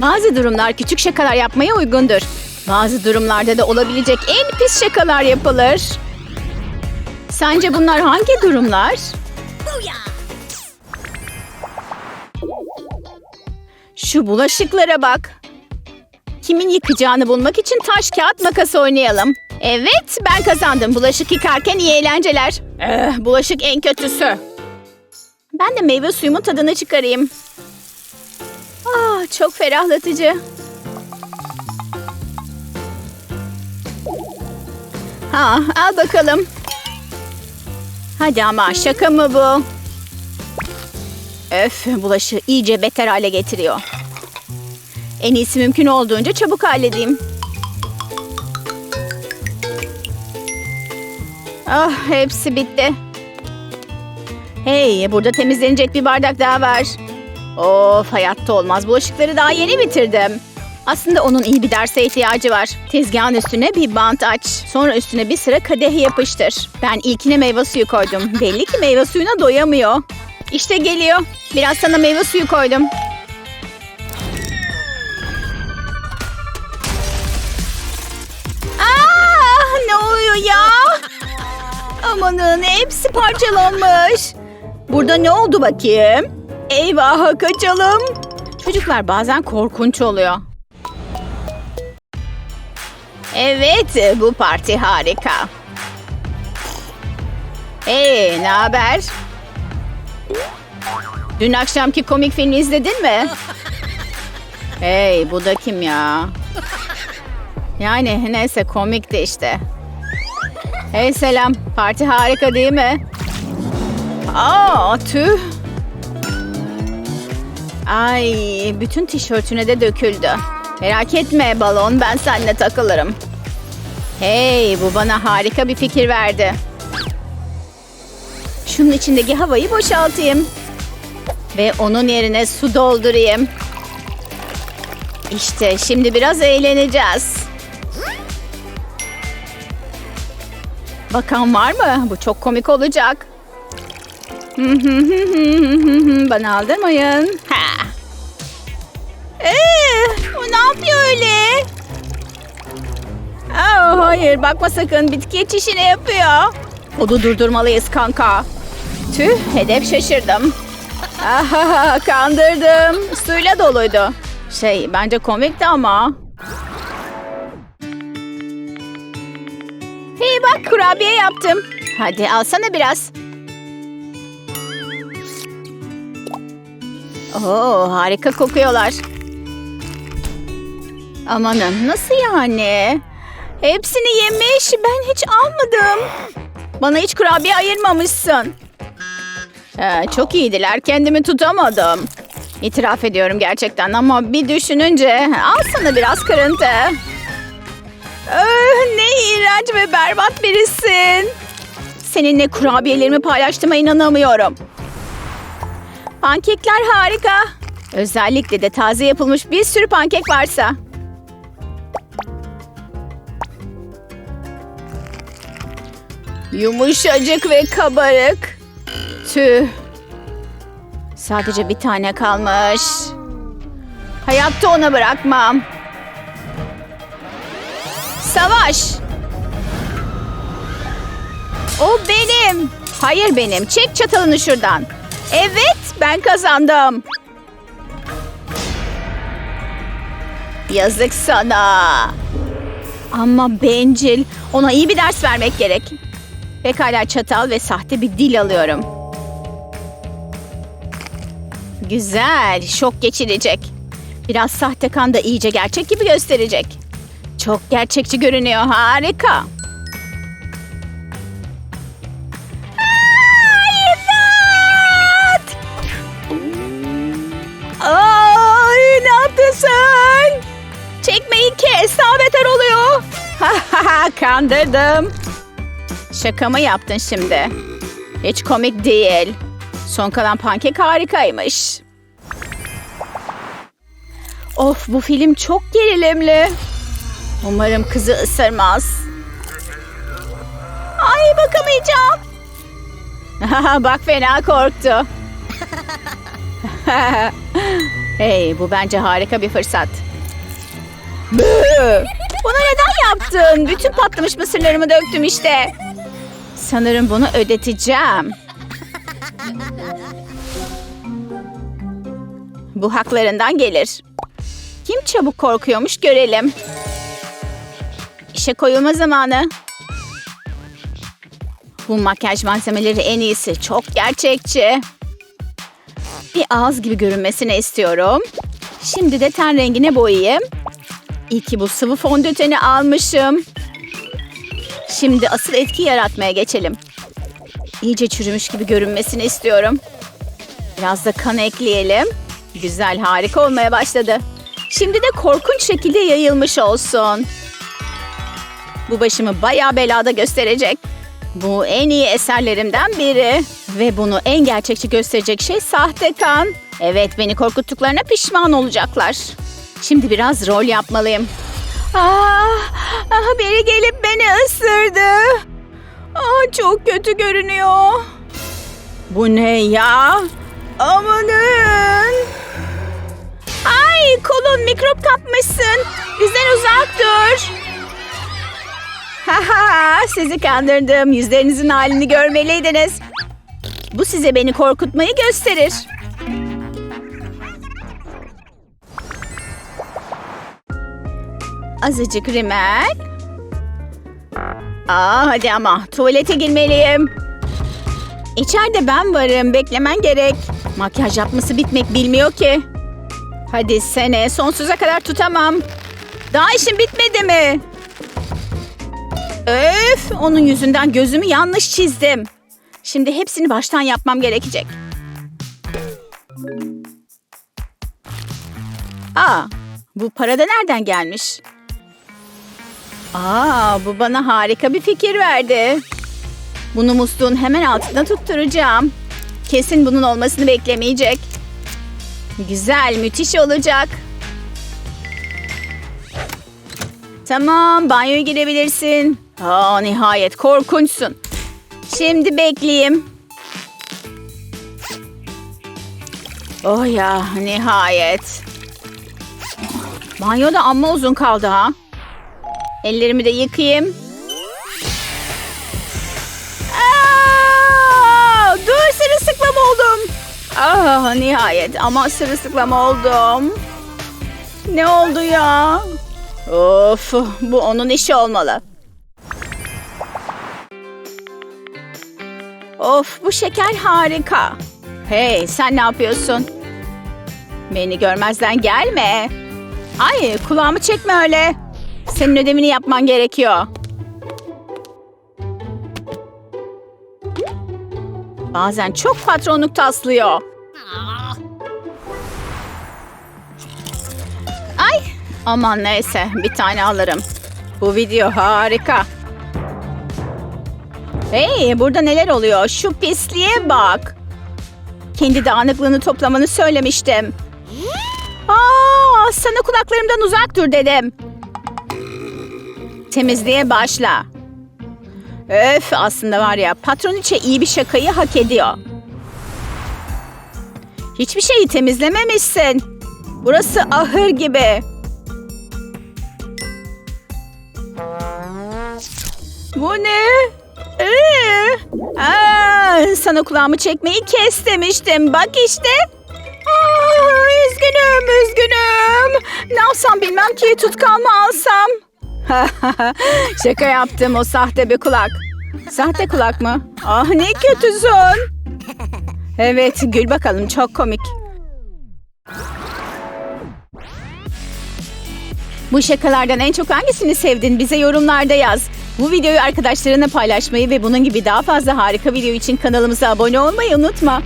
Bazı durumlar küçük şakalar yapmaya uygundur. Bazı durumlarda da olabilecek en pis şakalar yapılır. Sence bunlar hangi durumlar? Şu bulaşıklara bak. Kimin yıkacağını bulmak için taş kağıt makas oynayalım. Evet ben kazandım. Bulaşık yıkarken iyi eğlenceler. Eh, bulaşık en kötüsü. Ben de meyve suyumun tadını çıkarayım. Çok ferahlatıcı. Ha, al bakalım. Hadi ama şaka mı bu? Öf, bulaşığı iyice beter hale getiriyor. En iyisi mümkün olduğunca çabuk halledeyim. Ah, hepsi bitti. Hey, burada temizlenecek bir bardak daha var. Of, hayatta olmaz. Bulaşıkları daha yeni bitirdim. Aslında onun iyi bir derse ihtiyacı var. Tezgahın üstüne bir bant aç. Sonra üstüne bir sıra kadeh yapıştır. Ben ilkine meyve suyu koydum. Belli ki meyve suyuna doyamıyor. İşte geliyor. Biraz sana meyve suyu koydum. Aa, ne oluyor ya? Amanın hepsi parçalanmış. Burada ne oldu bakayım? Eyvah kaçalım. Çocuklar bazen oluyor. Evet bu parti harika. Hey ne haber? Dün akşamki komik filmi izledin mi? Hey bu da kim ya? Yani neyse komikti işte. Hey selam. Parti harika değil mi? Aa tüh. Ay bütün tişörtüne de döküldü. Merak etme balon ben seninle takılırım. Hey bu bana harika bir fikir verdi. Şunun içindeki havayı boşaltayım. Ve onun yerine su doldurayım. İşte şimdi biraz eğleneceğiz. Bakan var mı? Bu çok komik olacak. Bana aldırmayın. Ha. Ee, o ne yapıyor öyle? Oh, hayır bakma sakın bitki yetişini yapıyor. Onu durdurmalıyız kanka. Tüh hedef şaşırdım. Ahaha, kandırdım. Suyla doluydu. Şey bence komikti ama. Hey bak kurabiye yaptım. Hadi alsana biraz. Oo harika kokuyorlar. Amanın nasıl yani? Hepsini yemiş ben hiç almadım. Bana hiç kurabiye ayırmamışsın. Ee, çok iyiydiler kendimi tutamadım. İtiraf ediyorum gerçekten ama bir düşününce al sana biraz kırıntı. Öh, ne iğrenç ve berbat birisin. Seninle kurabiyelerimi paylaştığıma inanamıyorum. Pankekler harika. Özellikle de taze yapılmış bir sürü pankek varsa. Yumuşacık ve kabarık. Tüh. Sadece bir tane kalmış. Hayatta ona bırakmam. Savaş. O benim. Hayır benim. Çek çatalını şuradan. Evet ben kazandım. Yazık sana. Ama bencil. Ona iyi bir ders vermek gerek. Pekala çatal ve sahte bir dil alıyorum. Güzel. Şok geçirecek. Biraz sahte kan da iyice gerçek gibi gösterecek. Çok gerçekçi görünüyor. Harika. Ay, ne yaptın sen? Çekmeyi kes. Daha beter oluyor. Kandırdım. Şaka mı yaptın şimdi? Hiç komik değil. Son kalan pankek harikaymış. Of bu film çok gerilimli. Umarım kızı ısırmaz. Ay bakamayacağım. Bak fena korktu. Hey bu bence harika bir fırsat. Bunu neden yaptın? Bütün patlamış mısırlarımı döktüm işte. Sanırım bunu ödeteceğim. Bu haklarından gelir. Kim çabuk korkuyormuş görelim. İşe koyulma zamanı. Bu makyaj malzemeleri en iyisi. Çok gerçekçi. Bir ağız gibi görünmesini istiyorum. Şimdi de ten rengine boyayayım. İyi ki bu sıvı fondöteni almışım. Şimdi asıl etki yaratmaya geçelim. İyice çürümüş gibi görünmesini istiyorum. Biraz da kan ekleyelim. Güzel, harika olmaya başladı. Şimdi de korkunç şekilde yayılmış olsun. Bu başımı bayağı belada gösterecek. Bu en iyi eserlerimden biri. Ve bunu en gerçekçi gösterecek şey sahte kan. Evet beni korkuttuklarına pişman olacaklar. Şimdi biraz rol yapmalıyım. Ah, ah, biri gelip beni ısırdı. Ah, çok kötü görünüyor. Bu ne ya? Amanın. Ay kolun mikrop kapmışsın. Bizden uzak dur. Haha sizi kandırdım. Yüzlerinizin halini görmeliydiniz. Bu size beni korkutmayı gösterir. Azıcık rimel. Aa hadi ama tuvalete girmeliyim. İçeride ben varım. Beklemen gerek. Makyaj yapması bitmek bilmiyor ki. Hadi sene sonsuza kadar tutamam. Daha işin bitmedi mi? Öf! Onun yüzünden gözümü yanlış çizdim. Şimdi hepsini baştan yapmam gerekecek. Aa, bu para da nereden gelmiş? Aa, bu bana harika bir fikir verdi. Bunu musluğun hemen altına tutturacağım. Kesin bunun olmasını beklemeyecek. Güzel, müthiş olacak. Tamam, banyoya girebilirsin. Aa, nihayet korkunçsun. Şimdi bekleyeyim. Oh ya, nihayet. Banyoda amma uzun kaldı ha. Ellerimi de yıkayayım. Aa, dur sırılsıklam oldum. Ah nihayet ama sırılsıklam oldum. Ne oldu ya? Of bu onun işi olmalı. Of bu şeker harika. Hey sen ne yapıyorsun? Beni görmezden gelme. Ay kulağımı çekme öyle. Senin ödevini yapman gerekiyor. Bazen çok patronluk taslıyor. Ay aman neyse bir tane alırım. Bu video harika. Hey burada neler oluyor? Şu pisliğe bak. Kendi dağınıklığını toplamanı söylemiştim. Aa, sana kulaklarımdan uzak dur dedim. Temizliğe başla. Öf aslında var ya patroniçe iyi bir şakayı hak ediyor. Hiçbir şeyi temizlememişsin. Burası ahır gibi. Bu ne? Ee, aa, sana kulağımı çekmeyi kes demiştim. Bak işte. Aa, üzgünüm, üzgünüm. Ne yapsam bilmem ki tutkal mı alsam? Şaka yaptım o sahte bir kulak. Sahte kulak mı? Ah ne kötüsün. Evet gül bakalım çok komik. Bu şakalardan en çok hangisini sevdin bize yorumlarda yaz. Bu videoyu arkadaşlarına paylaşmayı ve bunun gibi daha fazla harika video için kanalımıza abone olmayı unutma.